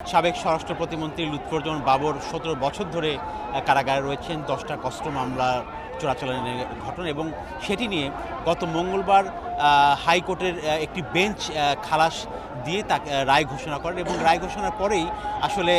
সাবেক স্বরাষ্ট্র প্রতিমন্ত্রী লুৎফরজন বাবর সতেরো বছর ধরে কারাগারে রয়েছেন। দশটা কষ্ট মামলা, চোরাচালানের ঘটনা এবং সেটি নিয়ে গত মঙ্গলবার হাইকোর্টের একটি বেঞ্চ খালাস দিয়ে তাকে রায় ঘোষণা করেন এবং রায় ঘোষণার পরেই আসলে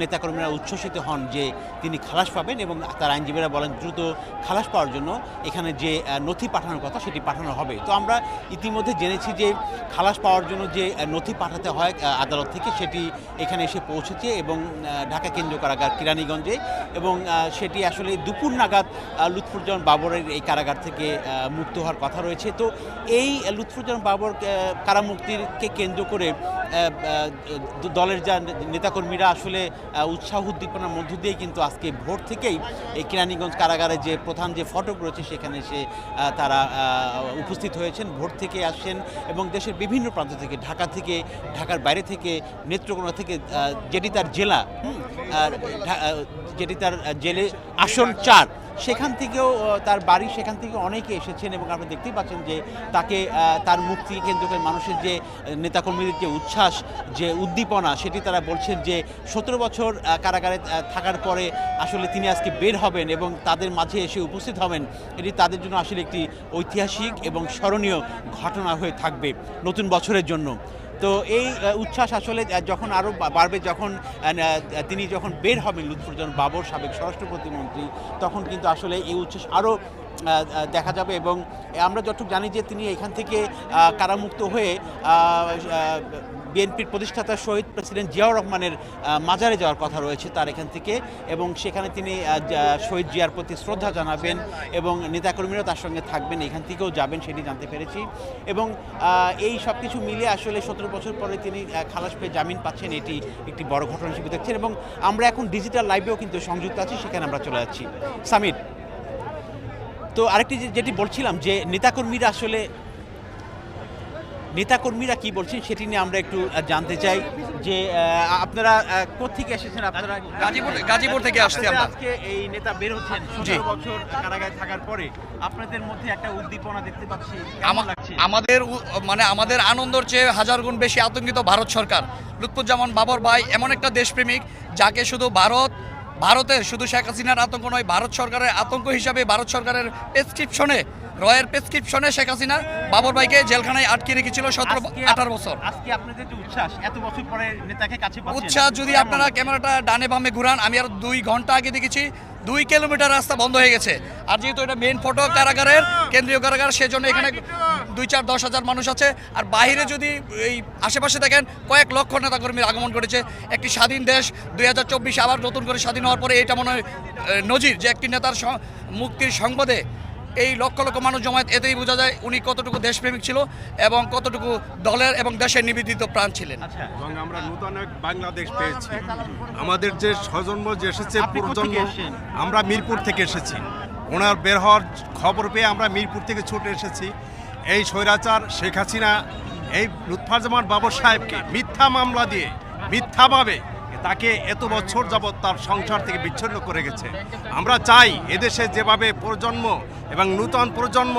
নেতাকর্মীরা উচ্ছ্বসিত হন যে তিনি খালাস পাবেন এবং তার আইনজীবীরা বলেন দ্রুত খালাস পাওয়ার জন্য এখানে যে নথি পাঠানোর কথা সেটি পাঠানো হবে। তো আমরা ইতিমধ্যে জেনেছি যে খালাস পাওয়ার জন্য যে নথি পাঠাতে হয় আদালত থেকে সেটি এখানে এসে পৌঁছেছে এবং ঢাকা কেন্দ্রীয় কারাগার কিরানীগঞ্জে এবং সেটি আসলে দুপুর নাগাদ আহ, লুৎফুজ্জামান বাবরের এই কারাগার থেকে মুক্ত হওয়ার কথা রয়েছে। তো এই লুৎফুজ্জামান বাবর আহ, কারামুক্তিকে কেন্দ্র করে দলের যা নেতাকর্মীরা আসলে উৎসাহ উদ্দীপনার মধ্য দিয়ে কিন্তু আজকে ভোর থেকেই এই কেরানীগঞ্জ কারাগারে যে প্রধান যে ফটক রয়েছে সেখানে সে তারা উপস্থিত হয়েছেন। ভোর থেকে আসছেন এবং দেশের বিভিন্ন প্রান্ত থেকে ঢাকা থেকে ঢাকার বাইরে থেকে নেত্রকোনা থেকে যেটি তার জেলা যেটি তার জেলে আসন চার সেখান থেকেও তার বাড়ি সেখান থেকে অনেকে এসেছেন এবং আপনি দেখতেই পাচ্ছেন যে তাকে তার মুক্তি কেন্দ্র করে মানুষের যে নেতাকর্মীদের যে উচ্ছ্বাস, যে উদ্দীপনা, সেটি তারা বলছেন যে সতেরো বছর কারাগারে থাকার পরে আসলে তিনি আজকে বের হবেন এবং তাদের মাঝে এসে উপস্থিত হবেন। এটি তাদের জন্য আসলে একটি ঐতিহাসিক এবং স্মরণীয় ঘটনা হয়ে থাকবে নতুন বছরের জন্য। তো এই উচ্ছ্বাস আসলে যখন আরও বাড়বে, যখন তিনি যখন বের হবেন লুৎফুরজন বাবর, সাবেক স্বরাষ্ট্র প্রতিমন্ত্রী, তখন কিন্তু আসলে এই উচ্ছ্বাস আরও দেখা যাবে এবং আমরা যতটুকু জানি যে তিনি এখান থেকে কারামুক্ত হয়ে বিএনপির প্রতিষ্ঠাতা শহীদ প্রেসিডেন্ট জিয়াউর রহমানের মাজারে যাওয়ার কথা রয়েছে তার এখান থেকে এবং সেখানে তিনি শহীদ জিয়ার প্রতি শ্রদ্ধা জানাবেন এবং নেতাকর্মীরা তার সঙ্গে থাকবেন, এখান থেকেও যাবেন সেটি জানতে পেরেছি এবং এই সব কিছু মিলে আসলে সতেরো বছর পরে তিনি খালাস পেয়ে জামিন পাচ্ছেন, এটি একটি বড় ঘটনা হিসেবে দেখছেন এবং আমরা এখন ডিজিটাল লাইভেও কিন্তু সংযুক্ত আছি, সেখানে আমরা চলে যাচ্ছি। সামির, তো আরেকটি যেটি বলছিলাম যে নেতাকর্মীরা আসলে নেতাকর্মীরা কি বলছেন সেটি নিয়ে আমরা একটু জানতে চাই যে আপনারা কোথেকে এসেছেন আপনারা? গাজীপুর গাজীপুর থেকে আসছি আমরা। আজকে এই নেতা বের হচ্ছেন সতেরো বছর কারাগারে থাকার পরে আপনাদের মধ্যে একটা উদ্দীপনা দেখতে পাচ্ছি আমাদের মানে আমাদের আনন্দর চেয়ে হাজার গুণ বেশি আতঙ্কিত ভারত সরকার। লুৎফুজ্জামান বাবর ভাই এমন একটা দেশপ্রেমিক যাকে শুধু ভারত ভারতের শুধু শেখ হাসিনার আতঙ্ক নয় ভারত সরকারের আতঙ্ক হিসাবে ভারত সরকারের প্রেসক্রিপশনে রয়ের প্রেসক্রিপশনে শেখ হাসিনা বাবর ভাইকে জেলখানায় আটকে রেখেছিল সতেরো আঠারো বছর। উচ্ছ্বাস যদি আপনারা ক্যামেরাটা ডানে বামে ঘুরান আমি আর দুই ঘণ্টা আগে দেখেছি দুই কিলোমিটার রাস্তা বন্ধ হয়ে গেছে। আর যেহেতু এটা মেন ফটো কারাগারের কেন্দ্রীয় কারাগার সেজন্য এখানে দুই চার দশ হাজার মানুষ আছে। আর বাইরে যদি এই আশেপাশে দেখেন কয়েক লক্ষ নেতাকর্মীর আগমন করেছে একটি স্বাধীন দেশ দুই হাজার চব্বিশে আবার নতুন করে স্বাধীন হওয়ার পরে এটা মনে হয় নজির যে একটি নেতার মুক্তির সংবাদে এই লক্ষ লক্ষ মানুষ জমায়েত এতেই বোঝা যায় উনি কতটুকু দেশপ্রেমিক ছিল এবং কতটুকু দলের এবং দেশের নিবেদিত প্রাণ ছিলেন। আচ্ছা। এবং আমরা নূতন এক বাংলাদেশ পেয়েছি। আমাদের যে স্বজন্ম যে এসেছে প্রজন্ম আমরা মিরপুর থেকে এসেছি। ওনার বের হওয়ার খবর পেয়ে আমরা মিরপুর থেকে ছুটে এসেছি। এই স্বৈরাচার শেখ হাসিনা এই লুৎফারজামান বাবর সাহেবকে মিথ্যা মামলা দিয়ে মিথ্যাভাবে তাকে এত বছর যাবৎ তার সংসার থেকে বিচ্ছিন্ন করে গেছে। আমরা চাই এদেশে যেভাবে প্রজন্ম এবং নূতন প্রজন্ম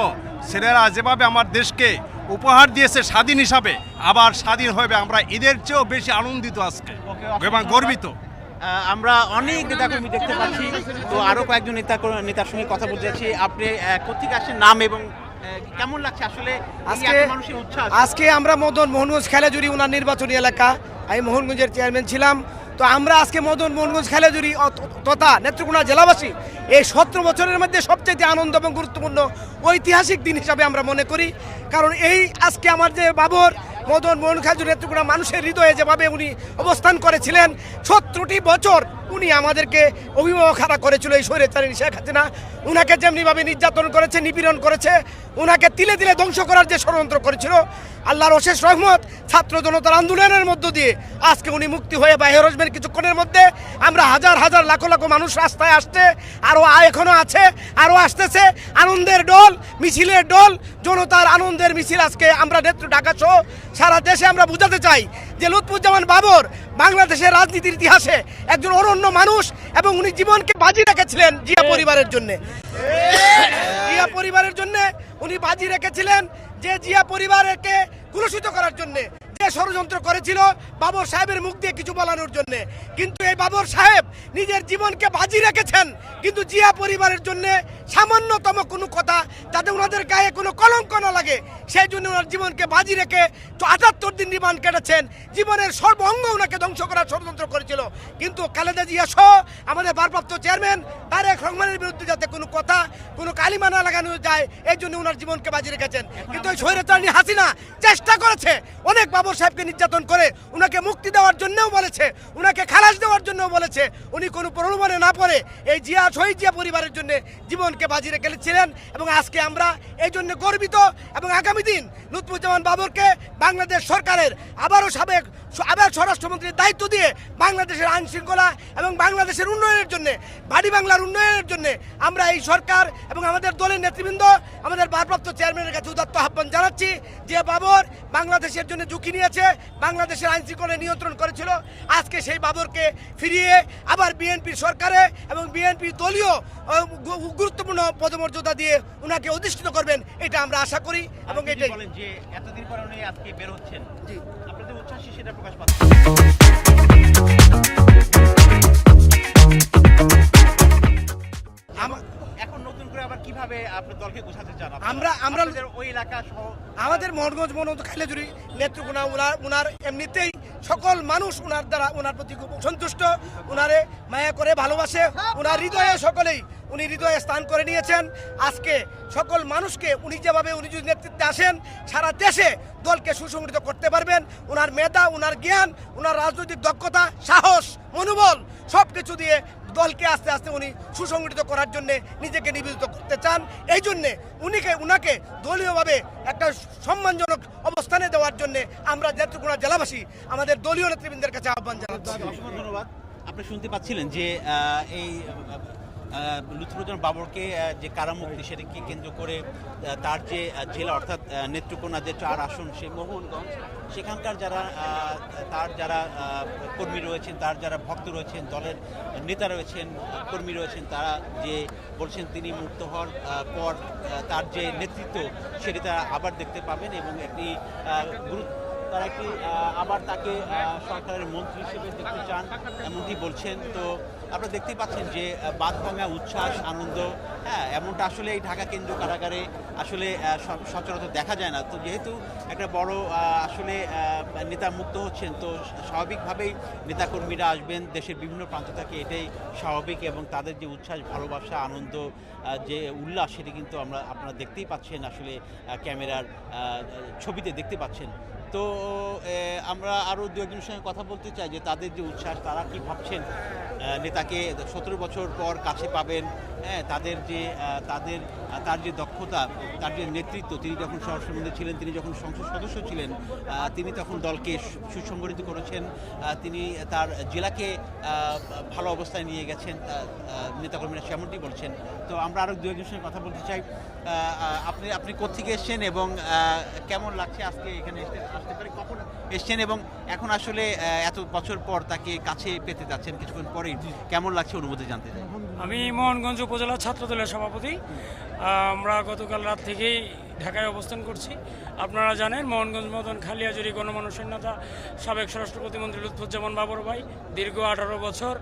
ছেলেরা যেভাবে আমার দেশকে উপহার দিয়েছে স্বাধীন হিসাবে আবার স্বাধীন হবে। আমরা এদের চেয়েও বেশি আনন্দিত আজকে এবং গর্বিত। আমরা অনেক নেতাকর্মী দেখতে পাচ্ছি। তো আরও কয়েকজন নেতা নেতার সঙ্গে কথা বলতে যাচ্ছি। আপনি কোথেকে আসেন নাম এবং কেমন লাগছে আসলে? আজকে আজকে আমরা মদন মোহনগঞ্জ খেলাজুরি ওনার নির্বাচনী এলাকা। আমি মোহনগঞ্জের চেয়ারম্যান ছিলাম। তো আমরা আজকে মদন মোহনগঞ্জ খেলাজুরি তথা নেত্রকোনা জেলাবাসী এই সতেরো বছরের মধ্যে সবচেয়ে আনন্দ এবং গুরুত্বপূর্ণ ঐতিহাসিক দিন হিসাবে আমরা মনে করি। কারণ এই আজকে আমার যে বাবর মদন মোহন খাজুর নেত্রকোনা মানুষের হৃদয়ে যেভাবে উনি অবস্থান করেছিলেন, সত্তরটি বছর উনি আমাদেরকে অভিভাবক হারা করেছিল এই স্বৈরাচারী শেখ হাসিনা। উনাকে যেমনিভাবে নির্যাতন করেছে, নিপীড়ন করেছে, উনাকে তিলে তিলে ধ্বংস করার যে ষড়যন্ত্র করেছিল, আল্লাহর অশেষ রহমত, ছাত্র জনতার আন্দোলনের মধ্য দিয়ে আজকে উনি মুক্তি হয়ে বাইরে আসবেন কিছুক্ষণের মধ্যে। আমরা হাজার হাজার লাখো লাখো মানুষ রাস্তায় আসছে আরও এখনও আছে আরও আসতেছে, আনন্দের ডোল, মিছিলের ডোল, জনতার আনন্দের মিছিল আজকে আমরা নেত্র ঢাকা সহ সারা দেশে আমরা বুঝাতে চাই যে লুৎফুজ্জামান বাবর বাংলাদেশের রাজনীতির ইতিহাসে একজন অনন্য মানুষ এবং উনি জীবনকে বাজি রেখেছিলেন জিয়া পরিবারের জন্য। জিয়া পরিবারের জন্য উনি বাজি রেখেছিলেন যে জিয়া পরিবারকে কুলসিত করার জন্য, যে ষড়যন্ত্র করেছিল বাবর সাহেবের মুখ দিয়ে কিছু বলানোর জন্য। কিন্তু এই বাবর সাহেব নিজের জীবনকে বাজি রেখেছেন। কিন্তু জিয়া পরিবারের জন্য সামান্যতম কোনো কথা, যাতে ওনাদের গায়ে কোনো কলঙ্ক না লাগে, সেই জন্য ওনার জীবনকে বাজি রেখে আটাত্তর দিন রিমান্ড কেটেছেন। জীবনের সর্ব অঙ্গ ওনাকে ধ্বংস করার ষড়যন্ত্র করেছিল। কিন্তু খালেদা জিয়া সহ আমাদের ভারপ্রাপ্ত চেয়ারম্যান তারেক রহমানের বিরুদ্ধে যাতে কোনো কথা, কোনো কালিমা না লাগানো যায়, এই জন্য ওনার জীবনকে বাজি রেখেছেন। কিন্তু ওই স্বৈরাচারী হাসিনা চেষ্টা করেছে, অনেক বাবর সাহেবকে নির্যাতন করে, ওনাকে মুক্তি দেওয়ার জন্যও বলেছে, ওনাকে খালাস দেওয়ার জন্যও বলেছে উনি কোনো প্রলোভনে না পড়ে এই জিয়া শহীদ জিয়া পরিবারের জন্য জীবনকে বাজি রেখেছিলেন এবং আজকে আমরা এই জন্য গর্বিত এবং আগামী দিন লুৎফুজ্জামান বাবরকে বাংলাদেশ সরকারের আবারও সাবেক আবার স্বরাষ্ট্রমন্ত্রীর দায়িত্ব দিয়ে বাংলাদেশের আইন শৃঙ্খলা এবং বাংলাদেশের উন্নয়নের জন্য, বাড়ি বাংলার উন্নয়নের জন্য আমরা এই সরকার এবং আমাদের দলের নেতৃবৃন্দ, আমাদের ভারপ্রাপ্ত চেয়ারম্যানের কাছে উদাত্ত আহ্বান জানাচ্ছি। যে বাবর বাংলাদেশের জন্য ঝুঁকি নিয়েছে বাংলাদেশের আইন শৃঙ্খলা নিয়ন্ত্রণ করেছিল আজকে সেই বাবরকে ফিরিয়ে আবার বিএনপি সরকারে এবং বিএনপি দলীয় গুরুত্বপূর্ণ পদমর্যাদা দিয়ে ওনাকে অধিষ্ঠিত করবেন এটা আমরা আশা করি এবং এটাই। বলেন যে এতদিন পরে উনি আজকে বের হচ্ছেন? জি। আপনাদের উচ্ছ্বাসী সেটা প্রকাশ পাচ্ছে। আমা- এখন নতুন করে আবার কীভাবে আপনার দলকে গোছাতে চান? আমরা- আমরা- ওই এলাকা সহ আমাদের মোহনগঞ্জ মনোদ খাইলেজুরি নেত্রকোনা উনার উনার এমনিতেই সকল মানুষ উনার দ্বারা উনার প্রতি খুব সন্তুষ্ট। উনারে মায়া করে ভালোবাসে। উনার হৃদয়ে সকলেই উনি হৃদয়ে স্থান করে নিয়েছেন। আজকে সকল মানুষকে উনি যেভাবে উনি যদি নেতৃত্বে আসেন সারা দেশে দলকে সুসংগঠিত করতে পারবেন। উনার মেধা উনার জ্ঞান উনার রাজনৈতিক দক্ষতা সাহস মনোবল সব কিছু দিয়ে দলকে আস্তে আস্তে উনি সুসংগঠিত করার জন্য নিজেকে নিবেদিত করতে চান। এই জন্যে উনিকে, উনাকে দলীয়ভাবে একটা সম্মানজনক অবস্থানে দেওয়ার জন্য আমরা নেত্রকোনা জেলাবাসী আমাদের দলীয় নেতৃবৃন্দের কাছে আহ্বান জানাচ্ছি। ধন্যবাদ। আপনি শুনতে পাচ্ছিলেন যে এই লুৎফুজ্জামান বাবরকে যে কারামুক্তি সেটাকে কেন্দ্র করে তার যে জেলা অর্থাৎ নেত্রকোনা যে চার আসন সে মোহনগঞ্জ সেখানকার যারা তার যারা কর্মী রয়েছেন তার যারা ভক্ত রয়েছেন দলের নেতা রয়েছেন কর্মী রয়েছেন তারা যে বলছেন তিনি মুক্ত হওয়ার পর তার যে নেতৃত্ব সেটি তারা আবার দেখতে পাবেন এবং একটি গুরুত্ব তারা আহ, আবার তাকে সরকারের মন্ত্রী হিসেবে দেখতে চান এমনটি বলছেন। তো আপনারা দেখতেই পাচ্ছেন যে আহ, বাদ ভাঙা উচ্ছ্বাস আনন্দ হ্যাঁ এমনটা আসলে এই ঢাকা কেন্দ্রীয় কারাগারে আসলে সচরাচর দেখা যায় না। তো যেহেতু একটা বড় আসলে নেতা মুক্ত হচ্ছেন তো স্বাভাবিকভাবেই নেতাকর্মীরা আসবেন দেশের বিভিন্ন প্রান্ত থেকে এটাই স্বাভাবিক এবং তাদের যে উচ্ছ্বাস ভালোবাসা আনন্দ যে উল্লাস সেটি কিন্তু আমরা আপনারা দেখতেই পাচ্ছেন আসলে ক্যামেরার ছবিতে দেখতে পাচ্ছেন। তো আমরা আরও দু একজনের সঙ্গে কথা বলতে চাই যে তাদের যে উচ্ছ্বাস তারা কি ভাবছেন আহ, নেতাকে সতেরো বছর পর কাছে পাবেন। হ্যাঁ তাদের যে তাদের তার যে দক্ষতা, তার যে নেতৃত্ব, তিনি যখন স্বরাষ্ট্রমন্ত্রী ছিলেন, তিনি যখন সংসদ সদস্য ছিলেন তিনি তখন দলকে সুসংগঠিত করেছেন। তিনি তার জেলাকে ভালো অবস্থায় নিয়ে গেছেন নেতাকর্মীরা সেমনটি বলছেন। তো আমরা আরও দু একজনের সঙ্গে কথা বলতে চাই। আপনি আপনি কোথেকে এসছেন এবং কেমন লাগছে আজকে এখানে আসতে পারে? কখন এসছেন এবং এখন আসলে এত বছর পর তাকে কাছে পেতে যাচ্ছেন কিছুক্ষণ পরেই। কেমন লাগছে অনুভূতি জানতে চাই? আমি মোহনগঞ্জ উপজেলা ছাত্র দলের সভাপতি আমরা গতকাল রাত থেকেই ঢাকায় অবস্থান করছি। আপনারা জানেন মোহনগঞ্জ মদন খালিয়াজুরি গণমানুষের নেতা সাবেক স্বরাষ্ট্র প্রতিমন্ত্রী লুৎফুজ্জামান বাবর ভাই দীর্ঘ আঠারো বছর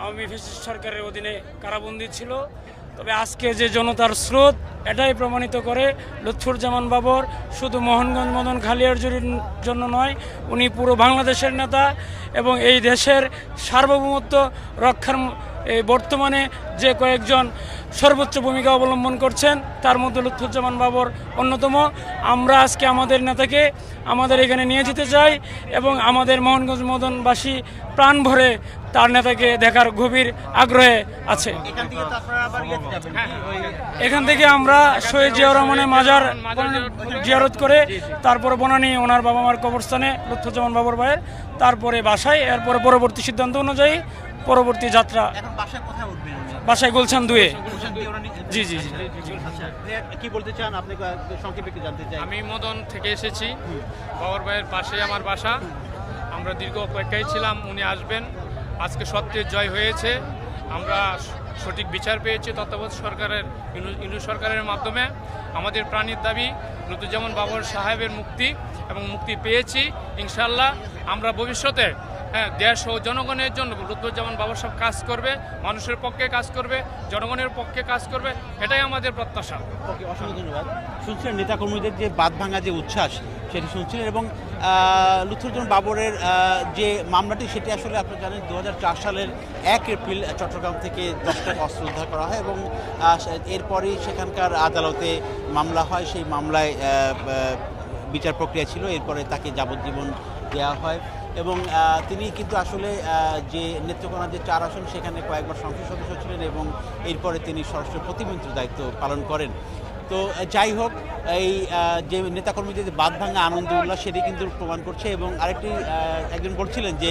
আওয়ামী ফেসিস্ট সরকারের অধীনে কারাবন্দী ছিল। তবে আজকে যে জনতার স্রোত, এটাই প্রমাণিত করে লুৎফুজ্জামান বাবর শুধু মোহনগঞ্জ মদন খালিয়ারজুরির জন্য নয়, উনি পুরো বাংলাদেশের নেতা এবং এই দেশের সার্বভৌমত্ব রক্ষার এই বর্তমানে যে কয়েকজন সর্বোচ্চ ভূমিকা অবলম্বন করছেন তার মধ্যে লুৎফুজ্জামান বাবর অন্যতম। আমরা আজকে আমাদের নেতাকে আমাদের এখানে নিয়ে যেতে চাই এবং আমাদের মোহনগঞ্জ মদনবাসী প্রাণ ভরে তার নেতাকে দেখার গভীর আগ্রহে আছে। এখান থেকে থেকে আমরা শহীদ জিয়াউর রহমানের মাজার জিয়ারত করে তারপরে বনানী ওনার বাবা মার কবরস্থানে লুৎফুজ্জামান বাবর ভাইয়ের তারপরে বাসায় এরপরে পরবর্তী সিদ্ধান্ত অনুযায়ী পরবর্তী যাত্রা। বাসায় গুলশান দুয়ে। জি, জি, জি। আচ্ছা কি বলতে চান? আপনি সংক্ষেপে একটু জানতে চাই। আমি মদন থেকে এসেছি। বাবার ভাইয়ের পাশেই আমার বাসা। আমরা দীর্ঘ অপেক্ষায় ছিলাম উনি আসবেন। আজকে সত্যের জয় হয়েছে। আমরা সঠিক বিচার পেয়েছি তত্ত্বাবধায়ক সরকারের ইনু ইনু সরকারের মাধ্যমে। আমাদের প্রাণীর দাবি লুতুজ্জামান বাবর সাহেবের মুক্তি এবং মুক্তি পেয়েছি। ইনশাল্লাহ আমরা ভবিষ্যতে হ্যাঁ দেশ ও জনগণের জন্য লুৎফুজ্জামান বাবা সাহেব কাজ করবে, মানুষের পক্ষে কাজ করবে, জনগণের পক্ষে কাজ করবে, এটাই আমাদের প্রত্যাশা। ওকে, অসংখ্য ধন্যবাদ। শুনছিলেন নেতাকর্মীদের যে বাদ ভাঙা যে উচ্ছ্বাস, সেটি শুনছিলেন এবং লুথুরজন বাবরের যে মামলাটি, সেটি আসলে আপনারা জানেন দু হাজার চার সালের এক এপ্রিল চট্টগ্রাম থেকে দশটা অস্ত্র উদ্ধার করা হয় এবং এরপরেই সেখানকার আদালতে মামলা হয়। সেই মামলায় বিচার প্রক্রিয়া ছিল, এরপরে তাকে যাবজ্জীবন দেওয়া হয়। এবং তিনি কিন্তু আসলে যে নেত্রকোনার যে চার আসন, সেখানে কয়েকবার সংসদ সদস্য ছিলেন এবং এরপরে তিনি স্বরাষ্ট্র প্রতিমন্ত্রীর দায়িত্ব পালন করেন। তো, যাই হোক, এই যে নেতাকর্মীদের বাদ ভাঙা আনন্দ, উল্লাস, সেটি কিন্তু প্রমাণ করছে এবং আরেকটি একজন বলছিলেন যে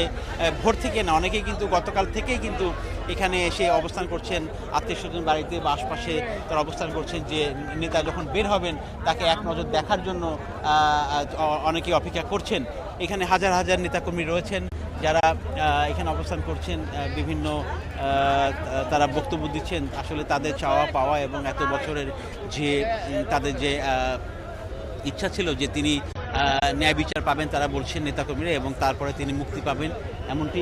ভোর থেকে না, অনেকেই কিন্তু গতকাল থেকেই কিন্তু এখানে এসে অবস্থান করছেন। আত্মীয় স্বজন বাড়িতে বা আশপাশে তারা অবস্থান করছেন যে, নেতা যখন বের হবেন, তাকে এক নজর দেখার জন্য অনেকেই অপেক্ষা করছেন। এখানে হাজার হাজার নেতাকর্মী রয়েছেন, যারা এখানে অবস্থান করছেন বিভিন্ন তারা বক্তব্য দিচ্ছেন আসলে তাদের চাওয়া পাওয়া এবং এত বছরের যে তাদের যে ইচ্ছা ছিল যে তিনি ন্যায় বিচার পাবেন, তারা বলছেন নেতাকর্মীরা এবং তারপরে তিনি মুক্তি পাবেন, এমনটি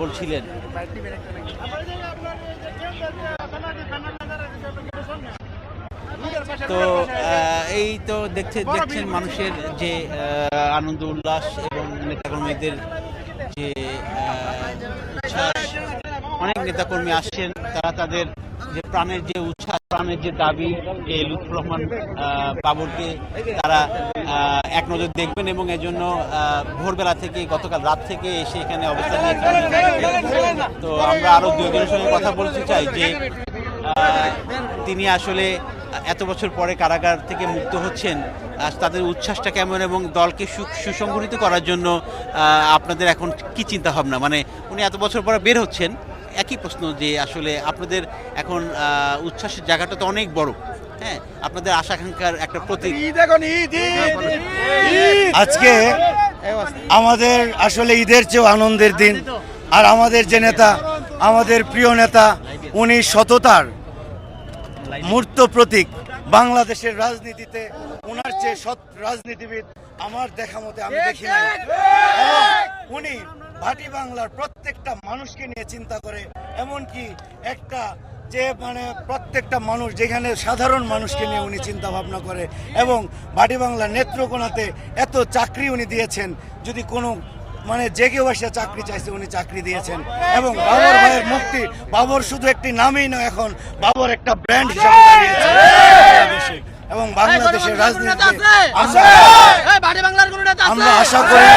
বলছিলেন। তো এই তো দেখছে দেখছেন মানুষের যে আনন্দ উল্লাস এবং নেতাকর্মীদের যে অনেক নেতাকর্মী আসছেন তারা তাদের যে প্রাণের যে উচ্ছ্বাস প্রাণের যে দাবি যে লুৎফুর রহমান বাবরকে তারা এক নজর দেখবেন এবং এজন্য ভোরবেলা থেকে গতকাল রাত থেকে এসে এখানে অবস্থান নিয়েছেন। তো আমরা আরও দুজনের সঙ্গে কথা বলতে চাই যে তিনি আসলে এত বছর পরে কারাগার থেকে মুক্ত হচ্ছেন তাদের উচ্ছ্বাসটা কেমন এবং দলকে সু- সুসংগঠিত করার জন্য আপনাদের এখন কি চিন্তা ভাবনা মানে উনি এত বছর পরে বের হচ্ছেন একই প্রশ্ন যে আসলে আপনাদের এখন উচ্ছ্বাসের জায়গাটা তো অনেক বড়। হ্যাঁ আপনাদের আশা আকাঙ্ক্ষার একটা প্রতীক। আজকে আমাদের আসলে ঈদের চেয়েও আনন্দের দিন। আর আমাদের যে নেতা আমাদের প্রিয় নেতা উনি সততার মূর্ত প্রতীক বাংলাদেশের রাজনীতিতে ওনার চেয়ে সৎ রাজনীতিবিদ আমার দেখা মতে আমি দেখি এবং উনি ভাটি বাংলার প্রত্যেকটা মানুষকে নিয়ে চিন্তা করে, এমনকি একটা যে মানে প্রত্যেকটা মানুষ যেখানে সাধারণ মানুষকে নিয়ে উনি চিন্তা ভাবনা করে, এবং ভাটি বাংলার নেত্রকোনাতে এত চাকরি উনি দিয়েছেন, যদি কোনো মানে যে কেউ এসে চাকরি চাইছে, উনি চাকরি দিয়েছেন। এবং বাবর ভাইয়ের মুক্তি, বাবর শুধু একটি নামই নয় এখন, বাবর একটা ব্র্যান্ড এবং বাংলাদেশের রাজনীতিতে আমরা আমরা আশা করি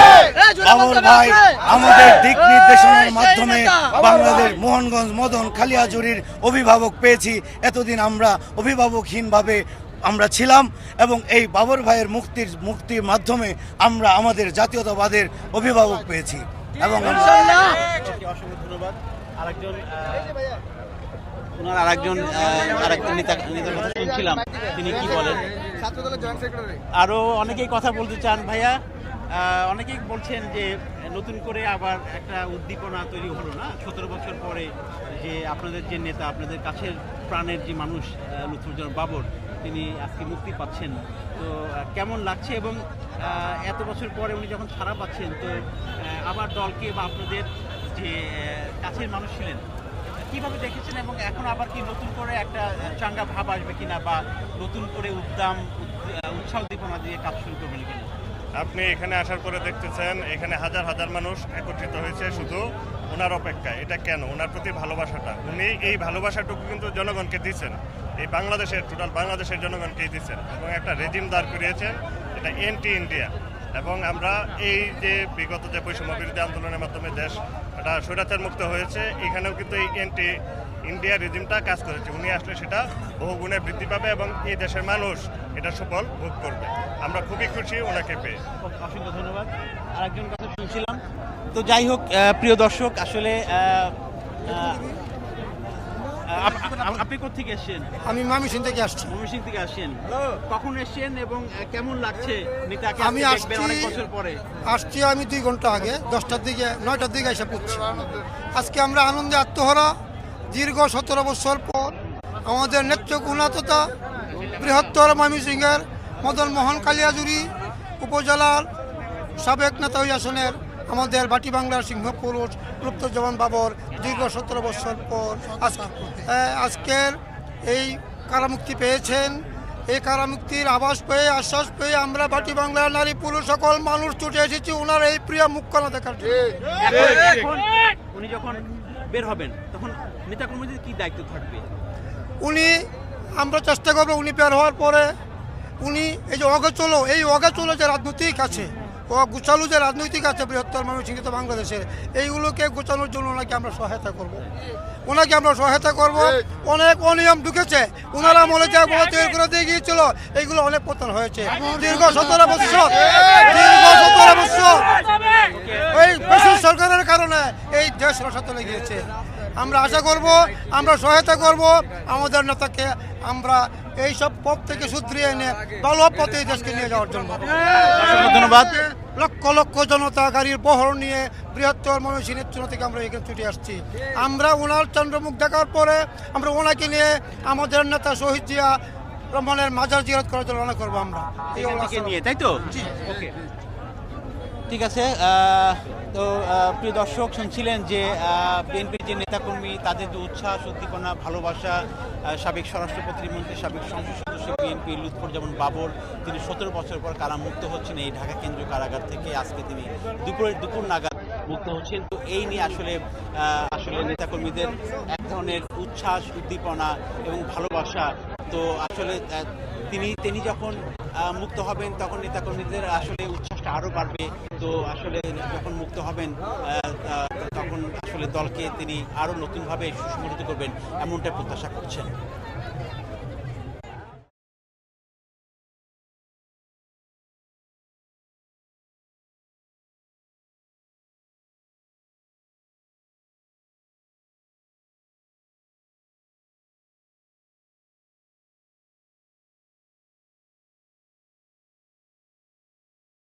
বাবর ভাই আমাদের দিক নির্দেশনার মাধ্যমে বাংলাদেশ মোহনগঞ্জ মদন খালিয়াজুরির অভিভাবক পেয়েছি। এতদিন আমরা অভিভাবকহীনভাবে আমরা ছিলাম এবং এই বাবর ভাইয়ের মুক্তির মুক্তির মাধ্যমে আমরা আমাদের জাতীয়তাবাদের অভিভাবক পেয়েছি। এবং ধন্যবাদ। আরেকজন ওনার আরেকজন আহ, আরেকজন নেতা নেতার কথা শুনছিলাম। তিনি কি বলেন? আরও অনেকেই কথা বলতে চান ভাইয়া। অনেকেই বলছেন যে নতুন করে আবার একটা উদ্দীপনা তৈরি হলো না? সতেরো বছর পরে যে আপনাদের যে নেতা আপনাদের কাছের প্রাণের যে মানুষ আহ, লুৎফুজ্জামান বাবর তিনি আজকে মুক্তি পাচ্ছেন। তো কেমন লাগছে এবং এত বছর পরে উনি যখন ছাড়া পাচ্ছেন, তো আবার দলকে বা আপনাদের যে কাছের মানুষ ছিলেন, কীভাবে দেখেছেন এবং এখন আবার কি নতুন করে একটা চাঙ্গা ভাব আসবে কিনা বা নতুন করে উদ্দাম উৎসাহ উদ্দীপনা দিয়ে কাজ শুরু করবেন কিনা? আপনি এখানে আসার পরে দেখতেছেন, এখানে হাজার হাজার মানুষ একত্রিত হয়েছে শুধু ওনার অপেক্ষায়। এটা কেন? ওনার প্রতি ভালোবাসাটা। উনি এই ভালোবাসাটুকু কিন্তু জনগণকে দিচ্ছেন। এই বাংলাদেশের টোটাল বাংলাদেশের জনগণকেই দিচ্ছেন এবং একটা রেজিম দাঁড় করিয়েছেন, এটা এনটি ইন্ডিয়া এবং আমরা এই যে বিগত যে বৈষম্য বিরোধী আন্দোলনের মাধ্যমে দেশ এটা স্বৈরাচার মুক্ত হয়েছে, এখানেও কিন্তু এই এনটি ইন্ডিয়া রেজিমটা কাজ করেছে। উনি আসলে সেটা বহুগুণে বৃদ্ধি পাবে এবং এই দেশের মানুষ এটা সুফল ভোগ করবে। আমরা খুবই খুশি ওনাকে পেয়ে। অসংখ্য ধন্যবাদ। আরেকজন কথা শুনছিলাম। তো যাই হোক প্রিয় দর্শক, আসলে আপনি কোথেকে এসেছেন? আমি মামিসিন থেকে আসছি। ময়মনসিং থেকে আসছেন। কখন এসেছেন এবং কেমন লাগছে নেতাকে আমি আসছি- অনেক বছর পরে? আসছি আমি দুই ঘণ্টা আগে দশটার দিকে নয়টার দিকে এসে পড়ছি। আজকে আমরা আনন্দে আত্মহারা। দীর্ঘ সতেরো বছর পর আমাদের নেত্রকোনা তথা বৃহত্তর ময়মনসিংহের মদন মোহন কালিয়াজুরি উপজেলার সাবেক নেতা আসনের আমাদের বাটি বাংলার সিংহপুরুষ লুপ্তজমান বাবর দীর্ঘ সতেরো বছর পর আজ- আজকের এই কারামুক্তি পেয়েছেন। এই কারামুক্তির আভাস পেয়ে আশ্বাস পেয়ে আমরা বাটি বাংলার নারী পুরুষ সকল মানুষ ছুটে এসেছি ওনার এই প্রিয় মুখ মুখখানা দেখার উনি যখন বের হবেন তখন নেতাকর্মীদের কি দায়িত্ব থাকবে? উনি আমরা চেষ্টা করব উনি বের হওয়ার পরে উনি এই যে অগচলো এই অগচলো যে রাজনৈতিক আছে গুছালু যে রাজনৈতিক আছে বৃহত্তর মানুষ কিন্তু বাংলাদেশে এইগুলোকে গোছানোর জন্য ওনাকে আমরা সহায়তা করব। ওনাকে আমরা সহায়তা করব। অনেক অনিয়ম ঢুকেছে। ওনারা মনে যায় বড় তৈরি করে দিয়ে গিয়েছিল। এইগুলো অনেক পতন হয়েছে। দীর্ঘ সতেরো বছর দীর্ঘ সতেরো বছর এই সরকারের কারণে এই দেশ রসাতলে গিয়েছে। আমরা আশা করব আমরা সহায়তা করব। আমাদের নেতাকে আমরা এই সব পথ থেকে শুধরিয়ে এনে ভালো পথে এই দেশকে নিয়ে যাওয়ার জন্য। ধন্যবাদ। লক্ষ লক্ষ জনতা গাড়ির বহর নিয়ে বৃহত্তর মানুষের নেতৃত্ব থেকে আমরা এখানে ছুটে আসছি। আমরা ওনার চন্দ্রমুখ দেখার পরে আমরা ওনাকে নিয়ে আমাদের নেতা শহীদ জিয়া রহমানের মাজার জিয়ারত করার জন্য রওনা করব আমরা। নিয়ে তাই তো? ওকে। ঠিক আছে তো প্রিয় দর্শক শুনছিলেন যে বিএনপির যে নেতাকর্মী, তাদের যে উচ্ছ্বাস উদ্দীপনা ভালোবাসা সাবেক স্বরাষ্ট্র প্রতিমন্ত্রী সাবেক সংসদ সদস্য বিএনপি, লুৎফর যেমন বাবর, তিনি সতেরো বছর পর কারামুক্ত হচ্ছেন এই ঢাকা কেন্দ্রীয় কারাগার থেকে। আজকে তিনি দুপুরের দুপুর নাগাদ মুক্ত হচ্ছেন। তো এই নিয়ে আসলে আসলে নেতাকর্মীদের এক ধরনের উচ্ছ্বাস, উদ্দীপনা এবং ভালোবাসা। তো আসলে তিনি তিনি যখন মুক্ত হবেন, তখন নেতাকর্মীদের আসলে উচ্ছ্বাসটা আরও বাড়বে। তো আসলে যখন মুক্ত হবেন তখন আসলে দলকে তিনি আরও নতুনভাবে সুসংগঠিত করবেন এমনটা প্রত্যাশা করছেন।